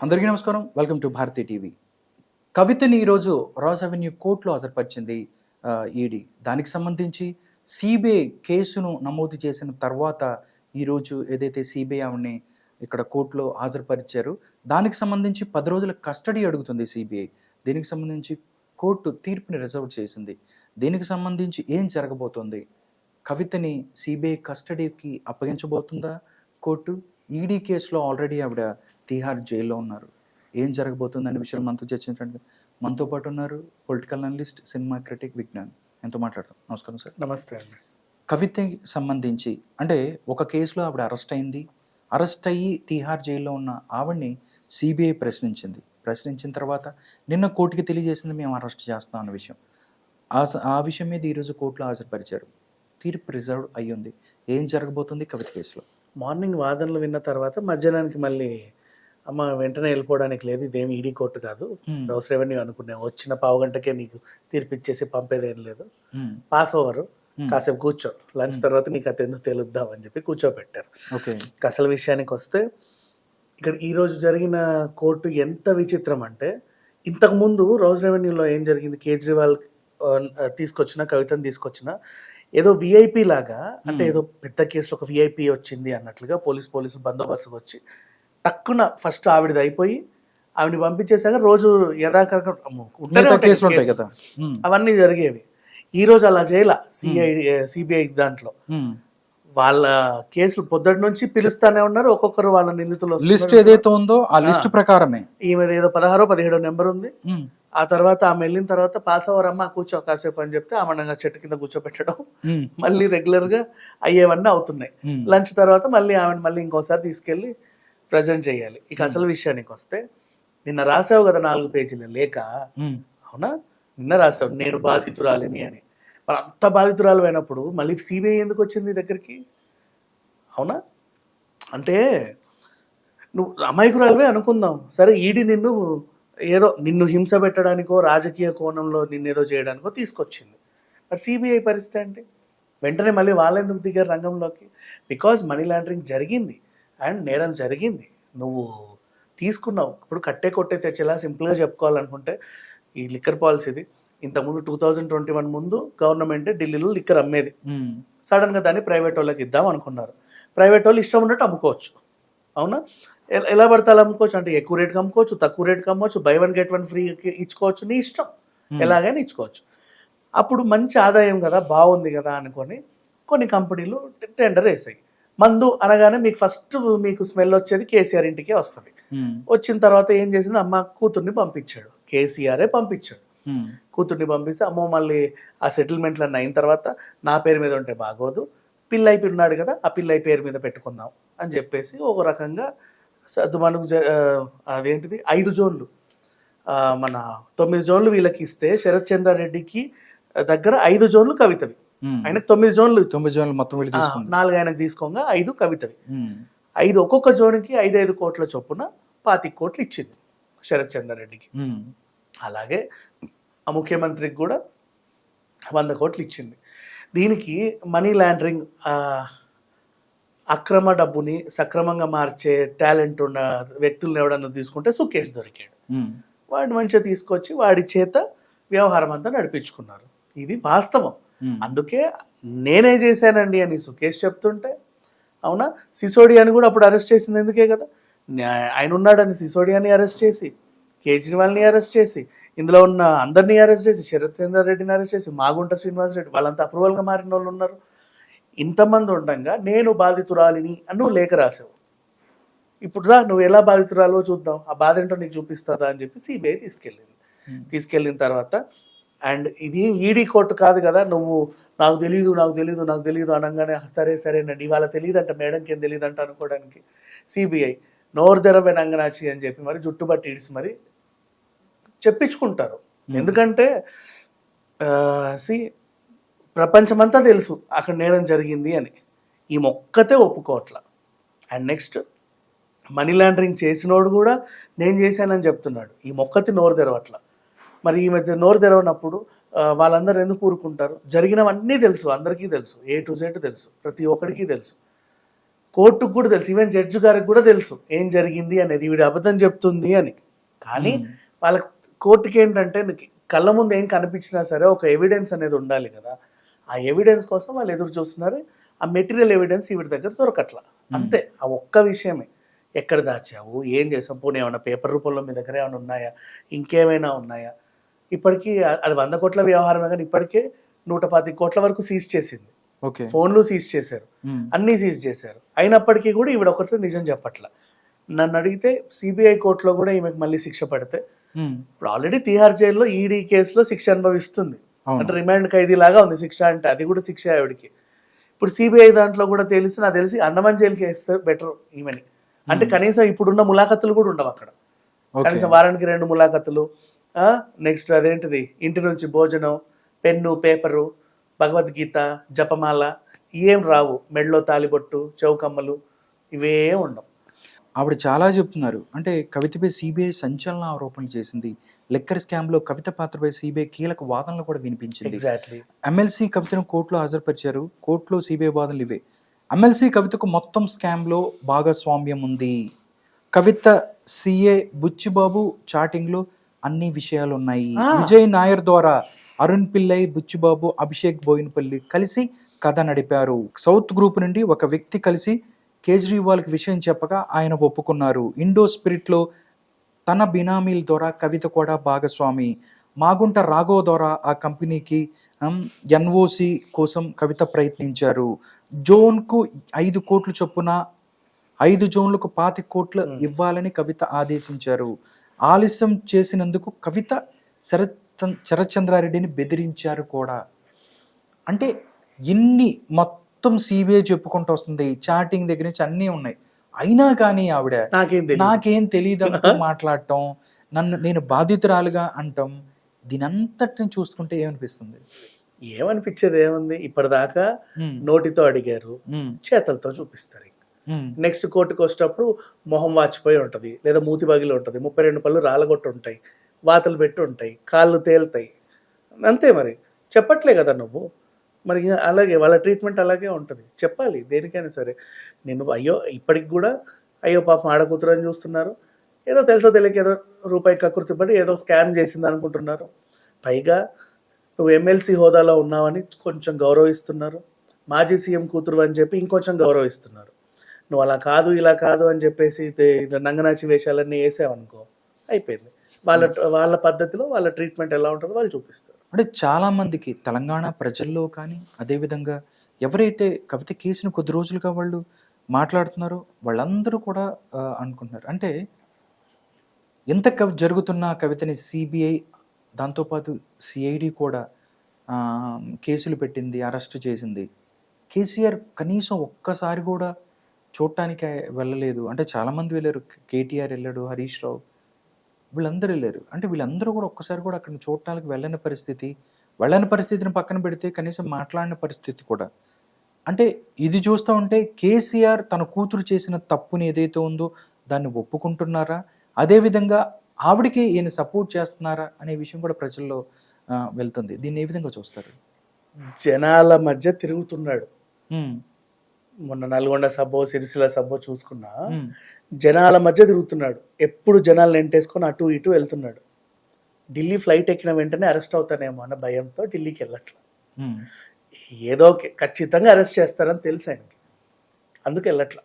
అందరికీ నమస్కారం. Welcome to Bharati TV కవితని ఈరోజు రాజ్ అవెన్యూ కోర్టులో హాజరుపరిచింది ఈడీ దానికి సంబంధించి సిబిఐ కేసును నమోదు చేసిన తర్వాత ఈరోజు ఏదైతే సిబిఐ ఆవిడని ఇక్కడ కోర్టులో హాజరుపరిచారు దానికి సంబంధించి పది రోజుల కస్టడీ అడుగుతుంది సిబిఐ దీనికి సంబంధించి కోర్టు తీర్పుని రిజర్వ్ చేసింది. దీనికి సంబంధించి ఏం జరగబోతోంది? కవితని సిబిఐ కస్టడీకి అప్పగించబోతుందా? కోర్టు ఈడీ కేసులో ఆల్రెడీ ఆవిడ తిహార్ జైల్లో ఉన్నారు. ఏం జరగబోతుంది అనే విషయాలు మనతో చర్చించడానికి. మనతో పాటు ఉన్నారు political analyst cinema critic Vignan. ఎంతో మాట్లాడతాం. నమస్కారం సార్. నమస్తే అండి. కవితకి సంబంధించి అంటే ఒక కేసులో ఆవిడ అరెస్ట్ అయింది. అరెస్ట్ అయ్యి తిహార్ జైల్లో ఉన్న ఆవిడ్ని సిబిఐ ప్రశ్నించింది. ప్రశ్నించిన తర్వాత నిన్న కోర్టుకి తెలియజేసింది మేము అరెస్ట్ చేస్తాం అన్న విషయం. ఆ ఆ విషయం మీద ఈరోజు కోర్టులో హాజరుపరిచారు. తీర్పు రిజర్వ్ అయ్యింది. ఏం జరగబోతుంది కవిత కేసులో? మార్నింగ్ వాదనలు విన్న తర్వాత మధ్యాహ్నానికి మళ్ళీ అమ్మ వెంటనే వెళ్ళిపోవడానికి లేదు ఇదేమి ఈడీ కోర్టు కాదు. Hmm. హౌస్ రెవెన్యూ అనుకున్నాం. వచ్చిన పావు గంటకే నీకు తీర్పిచ్చేసి పంపేదేం లేదు. Pass over Hmm. కాసేపు కూర్చో. లంచ్ తర్వాత నీకు అది ఎందుకు తెలుద్దాం అని చెప్పి కూర్చోబెట్టారు. అసలు విషయానికి వస్తే ఇక్కడ ఈ రోజు జరిగిన కోర్టు ఎంత విచిత్రం అంటే ఇంతకు ముందు రోజ్ రెవెన్యూలో ఏం జరిగింది? కేజ్రీవాల్ తీసుకొచ్చిన కవితను తీసుకొచ్చిన ఏదో విఐపి లాగా అంటే ఏదో పెద్ద కేసులో ఒక విఐపి వచ్చింది అన్నట్లుగా పోలీస్ పోలీసు బందోబస్తుకు వచ్చి టక్కున ఫస్ట్ ఆవిడది అయిపోయి ఆవిడని పంపించేసాక రోజు. కదా మ్మ్. అవన్నీ జరిగేవి ఈ రోజు అలా చేయాల సిఐ సిబిఐ దాంట్లో. వాళ్ళ కేసులు పొద్దుటి నుంచి పిలుస్తానే ఉన్నారు ఒక్కొక్కరు వాళ్ళ నిందితులు. లిస్ట్ ఏదైతే ఉందో ఆ లిస్ట్ ప్రకారమే ఈమెది ఏదో పదహారో పదిహేడో నెంబర్ ఉంది. ఆ తర్వాత ఆమె వెళ్ళిన తర్వాత పాస్ అవర్ అమ్మ కూర్చో కాసేపు అని చెప్తే ఆమె చెట్టు కింద కూర్చోబెట్టడం మ్మ్. మళ్ళీ రెగ్యులర్గా అయ్యేవన్నీ అవుతున్నాయి. లంచ్ తర్వాత మళ్ళీ ఆమెను మళ్ళీ ఇంకోసారి తీసుకెళ్ళి ప్రజెంట్ చేయాలి. ఇక అసలు విషయానికి వస్తే నిన్న రాసావు కదా నాలుగు పేజీల లేక? మ్మ్. అవునా? నిన్న రాసావు. నేను బాధితురాలిని అని. మరి అంత బాధితురాలు అయినప్పుడు మళ్ళీ సిబిఐ ఎందుకు వచ్చింది దగ్గరికి? అవునా? అంటే నువ్వు అమాయకురాలువే అనుకుందాం. సరే ఈడి నిన్ను ఏదో నిన్ను హింస పెట్టడానికో రాజకీయ కోణంలో నిన్ను ఏదో చేయడానికో తీసుకొచ్చింది. మరి సిబిఐ పరిస్థితి ఏంటి? వెంటనే మళ్ళీ వాళ్ళెందుకు దిగారు రంగంలోకి? బికాజ్ మనీ లాండరింగ్ జరిగింది. అండ్ నేరం జరిగింది. నువ్వు తీసుకున్నావు. ఇప్పుడు కట్టే కొట్టే తెచ్చేలా సింపుల్గా చెప్పుకోవాలనుకుంటే ఈ లిక్కర్ పాలసీది. ఇంతకుముందు టూ థౌజండ్ ట్వంటీ వన్ ముందు గవర్నమెంట్ ఢిల్లీలో లిక్కర్ అమ్మేది. మ్మ్. సడన్గా దాన్ని ప్రైవేట్ వాళ్ళకి ఇద్దాం అనుకున్నారు. ప్రైవేట్ వాళ్ళు ఇష్టం ఉన్నట్టు అమ్ముకోవచ్చు. అవునా? ఎలా పడితే అలా అమ్ముకోవచ్చు. అంటే ఎక్కువ రేట్కి అమ్ముకోవచ్చు తక్కువ రేట్కి అమ్మవచ్చు buy one get one free ఇచ్చుకోవచ్చు. నీ ఇష్టం. ఎలాగైనా ఇచ్చుకోవచ్చు. అప్పుడు మంచి ఆదాయం కదా బాగుంది కదా అనుకొని కొన్ని కంపెనీలు టెండర్ వేసాయి. మందు అనగానే మీకు ఫస్ట్ మీకు స్మెల్ వచ్చేది కేసీఆర్ ఇంటికే వస్తుంది. వచ్చిన తర్వాత ఏం చేసింది? అమ్మ కూతుర్ని పంపించాడు. కేసీఆరే పంపించాడు. కూతుర్ని పంపిస్తే అమ్మో మళ్ళీ ఆ సెటిల్మెంట్లన్నీ అయిన తర్వాత నా పేరు మీద ఉంటే బాగోదు. పిల్ల అయిపోయి ఉన్నాడు కదా ఆ పిల్ల అయి పేరు మీద పెట్టుకుందాం అని చెప్పేసి ఒక రకంగా సర్దుమణుకు అదేంటిది? ఐదు జోన్లు. మన తొమ్మిది జోన్లు వీళ్ళకి ఇస్తే శరత్ చంద్రారెడ్డికి దగ్గర ఐదు జోన్లు కవితవి. మ్మ్. ఆయనకు తొమ్మిది జోన్లు తొమ్మిది జోన్లు మొత్తం వెళ్ళి నాలుగు ఆయనకు తీసుకోగా ఐదు కవితవి. ఐదు ఒక్కొక్క జోన్కి ఐదు ఐదు కోట్ల చొప్పున పాతిక కోట్లు ఇచ్చింది శరత్ చంద్రారెడ్డికి. అలాగే ఆ ముఖ్యమంత్రికి కూడా వంద కోట్లు ఇచ్చింది దీనికి మనీ లాండరింగ్ అక్రమ డబ్బుని సక్రమంగా మార్చే టాలెంట్ ఉన్న వ్యక్తులను ఎవడన్నా తీసుకుంటే సుకేష్ దొరికాడు. వాడిని మంచిగా తీసుకొచ్చి వాడి చేత వ్యవహారం అంతా నడిపించుకున్నారు ఇది వాస్తవం. అందుకే నేనే చేశానండి అని సుకేష్ చెప్తుంటే అవునా? సిసోడియాని కూడా అప్పుడు అరెస్ట్ చేసింది ఎందుకే కదా? ఆయన ఉన్నాడని సిసోడియాని అరెస్ట్ చేసి కేజ్రీవాల్ని అరెస్ట్ చేసి ఇందులో ఉన్న అందరినీ అరెస్ట్ చేసి శరత్ చంద్ర రెడ్డిని అరెస్ట్ చేసి మాగుంట శ్రీనివాస్ రెడ్డి వాళ్ళంతా అప్రూవల్గా మారిన వాళ్ళు ఉన్నారు. ఇంతమంది ఉండగా నేను బాధితురాలిని అని నువ్వు లేఖ రాసావు. ఇప్పుడు రా నువ్వు ఎలా బాధితురాలో చూద్దాం. ఆ బాధ ఏంటో నీకు చూపిస్తుందా అని చెప్పి సిబిఐ తీసుకెళ్ళింది. Hmm. తీసుకెళ్ళిన తర్వాత అండ్ ఇది ఈడీ కోర్టు కాదు కదా నువ్వు నాకు తెలియదు నాకు తెలియదు నాకు తెలియదు అనగానే సరే సరేనండి ఇవాళ తెలియదు అంట మేడంకి ఏం తెలియదు అంట అనుకోవడానికి. సిబిఐ నోరు తెరవే నంగనాచి అని చెప్పి మరి జుట్టుబట్టి ఇడిసి మరి చెప్పించుకుంటారు. ఎందుకంటే సి ప్రపంచమంతా తెలుసు అక్కడ నేరం జరిగింది అని. ఈ మొక్కతే ఒప్పుకోవట్ల. అండ్ నెక్స్ట్ మనీ లాండరింగ్ చేసినోడు కూడా నేను చేశానని చెప్తున్నాడు. ఈ మొక్కతి నోరు తెరవట్ల. మరి ఈ మధ్య నోరు తెరవనప్పుడు వాళ్ళందరూ ఎందుకు ఊరుకుంటారు? జరిగినవన్నీ తెలుసు అందరికీ తెలుసు ఏ టు జెడ్ తెలుసు ప్రతి ఒక్కడికి తెలుసు. కోర్టుకు కూడా తెలుసు ఈవెన్ జడ్జి గారికి కూడా తెలుసు ఏం జరిగింది అనేది ఈవిడ అబద్ధం చెప్తుంది అని. కానీ వాళ్ళ కోర్టుకి ఏంటంటే కళ్ళ ముందు ఏం కనిపించినా సరే ఒక ఎవిడెన్స్ అనేది ఉండాలి కదా. ఆ ఎవిడెన్స్ కోసం వాళ్ళు ఎదురు చూస్తున్నారు. ఆ మెటీరియల్ ఎవిడెన్స్ ఈవిడ దగ్గర దొరకట్లా. అంతే ఆ ఒక్క విషయమే. ఎక్కడ దాచావు? ఏం చేసావు? పోనీ ఏమైనా పేపర్ రూపంలో మీ దగ్గర ఏమైనా ఉన్నాయా? ఇంకేమైనా ఉన్నాయా? ఇప్పటికీ అది వంద కోట్ల వ్యవహారమే కానీ ఇప్పటికే నూట పది కోట్ల వరకు సీజ్ చేసింది. ఓకే. ఫోన్లు సీజ్ చేశారు. అన్నీ సీజ్ చేశారు. అయినప్పటికీ కూడా ఈవిడ ఒకటి నిజం చెప్పట్ల. నన్ను అడిగితే సిబిఐ కోర్టులో కూడా ఈమెకు మళ్ళీ శిక్ష పడితే ఇప్పుడు ఆల్రెడీ తిహార్ జైల్లో ఈడీ కేసులో శిక్ష అనుభవిస్తుంది. అంటే రిమాండ్ ఖైదీ లాగా ఉంది శిక్ష అంటే అది కూడా శిక్ష ఆవిడకి. ఇప్పుడు సిబిఐ దాంట్లో కూడా తెలిసి నాకు తెలిసి అండమాన్ జైలుకి వేస్తే బెటర్ ఈమెని. అంటే కనీసం ఇప్పుడున్న ములాఖతులు కూడా ఉండవు అక్కడ. కనీసం వారానికి రెండు ములాఖతులు నెక్స్ట్ అదేంటిది? ఇంటి నుంచి భోజనం పెన్ను పేపరు భగవద్గీత జపమాల ఏం రావు. మెడలో తాలిబొట్టు చౌకమ్మలు ఇవే ఉండవు ఆవిడ చాలా చెప్తున్నారు. అంటే కవితపై సిబిఐ సంచలన ఆరోపణలు చేసింది. లెక్కర్ స్కామ్లో కవిత పాత్రపై సిబిఐ కీలక వాదనలు కూడా వినిపించింది. ఎగ్జాక్ట్లీ ఎమ్మెల్సీ కవితను కోర్టులో హాజరుపరిచారు. కోర్టులో సిబిఐ వాదనలు ఇవే. ఎమ్మెల్సీ కవితకు మొత్తం స్కామ్లో భాగస్వామ్యం ఉంది. కవిత సిఏ బుచ్చిబాబు చాటింగ్లో అన్ని విషయాలు ఉన్నాయి. విజయ్ నాయర్ ద్వారా అరుణ్ పిల్లై బుచ్చిబాబు అభిషేక్ బోయినపల్లి కలిసి కథ నడిపారు. సౌత్ గ్రూప్ నుండి ఒక వ్యక్తి కలిసి కేజ్రీవాల్కి విషయం చెప్పగా ఆయన ఒప్పుకున్నారు. ఇండో స్పిరిట్లో తన బినామీల ద్వారా కవిత కూడా భాగస్వామి. మాగుంట రాఘవ్ ద్వారా ఆ కంపెనీకి ఎన్ఓసి కోసం కవిత ప్రయత్నించారు. జోన్కు ఐదు కోట్లు చొప్పున ఐదు జోన్లకు పాతి కోట్లు ఇవ్వాలని కవిత ఆదేశించారు. ఆలస్యం చేసినందుకు కవిత శరత్ శరత్చంద్రారెడ్డిని బెదిరించారు కూడా. అంటే ఇన్ని మొత్తం సిబిఐ చెప్పుకుంటూ వస్తుంది. చాటింగ్ దగ్గర నుంచి అన్నీ ఉన్నాయి. అయినా కానీ ఆవిడ నాకేం తెలియదు మాట్లాడటం నన్ను నేను బాధితురాలుగా అంటాం దీనంతటిని చూసుకుంటే ఏమనిపిస్తుంది? ఏమనిపించేది ఏముంది? ఇప్పటిదాకా నోటితో అడిగారు. చేతలతో చూపిస్తారు నెక్స్ట్ కోర్టుకు వచ్చేటప్పుడు మొహం వాచిపోయి ఉంటుంది లేదా మూతి బగిలి ఉంటుంది ముప్పై రెండు పళ్ళు రాలగొట్టు ఉంటాయి వాతలు పెట్టి ఉంటాయి కాళ్ళు తేలుతాయి. అంతే మరి. చెప్పట్లే కదా నువ్వు. మరి అలాగే వాళ్ళ ట్రీట్మెంట్ అలాగే ఉంటుంది. చెప్పాలి దేనికైనా సరే. నేను అయ్యో ఇప్పటికి కూడా అయ్యో పాపం ఆడకూతురు అని చూస్తున్నారు. ఏదో తెలుసో తెలియక ఏదో రూపాయి కకృతి పడి ఏదో స్కామ్ చేసింది అనుకుంటున్నారు. పైగా నువ్వు ఎమ్మెల్సీ హోదాలో ఉన్నావని కొంచెం గౌరవిస్తున్నారు. మాజీ సీఎం కూతురు అని చెప్పి ఇంకొంచెం గౌరవిస్తున్నారు. నువ్వు అలా కాదు ఇలా కాదు అని చెప్పేసి నంగనాచి వేషాలన్నీ వేసావనుకో అయిపోయింది. వాళ్ళ వాళ్ళ పద్ధతిలో వాళ్ళ ట్రీట్మెంట్ ఎలా ఉంటుందో వాళ్ళు చూపిస్తారు. అంటే చాలా మందికి తెలంగాణ ప్రజల్లో కానీ అదేవిధంగా ఎవరైతే కవిత కేసును కొద్ది రోజులుగా వాళ్ళు మాట్లాడుతున్నారో వాళ్ళందరూ కూడా అనుకుంటున్నారు. అంటే ఎంత కవి జరుగుతున్న కవితని సిబిఐ దాంతోపాటు సిఐడి కూడా కేసులు పెట్టింది అరెస్ట్ చేసింది. కేసీఆర్ కనీసం ఒక్కసారి కూడా చూడటానికి వెళ్ళలేదు. అంటే చాలామంది వెళ్ళారు. కేటీఆర్ వెళ్ళాడు హరీష్ రావు. వీళ్ళందరూ వెళ్ళారు. అంటే వీళ్ళందరూ కూడా ఒక్కసారి కూడా అక్కడ చూడటానికి వెళ్ళని పరిస్థితి వెళ్ళని పరిస్థితిని పక్కన పెడితే కనీసం మాట్లాడిన పరిస్థితి కూడా. అంటే ఇది చూస్తూ ఉంటే కేసీఆర్ తన కూతురు చేసిన తప్పుని ఏదైతే ఉందో దాన్ని ఒప్పుకుంటున్నారా? అదేవిధంగా ఆవిడకి ఈయన సపోర్ట్ చేస్తున్నారా అనే విషయం కూడా ప్రజల్లో వెళ్తుంది. దీన్ని ఏ విధంగా చూస్తారు? జనాల మధ్య తిరుగుతున్నాడు. మొన్న నల్గొండ సభో సిరిసిల్ల సభో చూసుకున్నా జనాల మధ్య తిరుగుతున్నాడు. ఎప్పుడు జనాలను ఎంటేసుకొని అటు ఇటు వెళ్తున్నాడు. ఢిల్లీ ఫ్లైట్ ఎక్కిన వెంటనే అరెస్ట్ అవుతానేమో అన్న భయంతో ఢిల్లీకి వెళ్ళట్లా. ఏదో ఖచ్చితంగా అరెస్ట్ చేస్తారని తెలుసు ఆయనకి. అందుకు వెళ్ళట్లా.